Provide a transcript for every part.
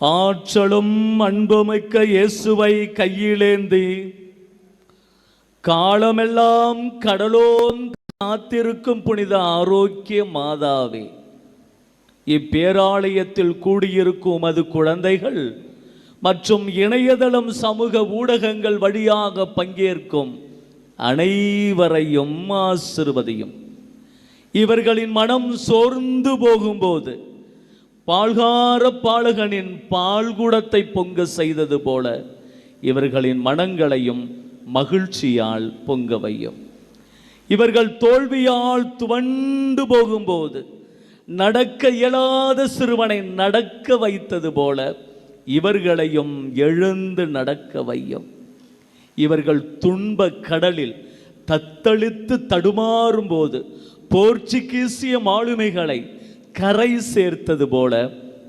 ஆற்றலும் அன்புமிக்க இயேசுவை கையிலேந்தி காலமெல்லாம் கடலோன் காத்திருக்கும் புனித ஆரோக்கிய மாதாவே இப்பேராலயத்தில் கூடியிருக்கும் அது குழந்தைகள் மற்றும் இணையதளம் சமூக ஊடகங்கள் வழியாக பங்கேற்கும் அனைவரையும் ஆசிர்வதியும். இவர்களின் மனம் சோர்ந்து போகும்போது பால்கார பாலகனின் பால்குடத்தை பொங்க செய்தது போல இவர்களின் மனங்களையும் மகிழ்ச்சியால் பொங்க வையும். இவர்கள் தோல்வியால் துவண்டு போகும்போது நடக்க இயலாத சிறுவனை நடக்க வைத்தது போல இவர்களையும் எழுந்து நடக்க வையும். இவர்கள் துன்ப கடலில் தத்தளித்து தடுமாறும் போது போர்ச்சுகீசிய மாலுமிகளை கரை சேர்த்தது போல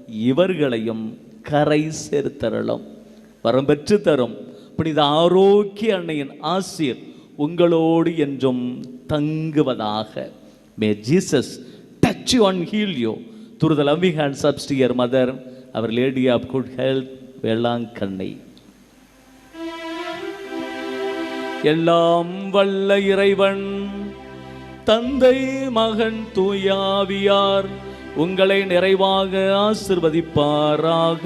இவர்களையும் கரை சேர்த்தரலும் வரம் பெற்று தரும் புனித ஆரோக்கிய அன்னையின் ஆசிர் உங்களோடு என்றும் தங்குவதாக. May Jesus touch you heal you through the loving hand subs to your mother our lady of good health Velankanni எல்லாம் வல்ல இறைவன் தந்தை மகன் தூயாவியார் உங்களை நிறைவாக ஆசிர்வதிப்பாராக.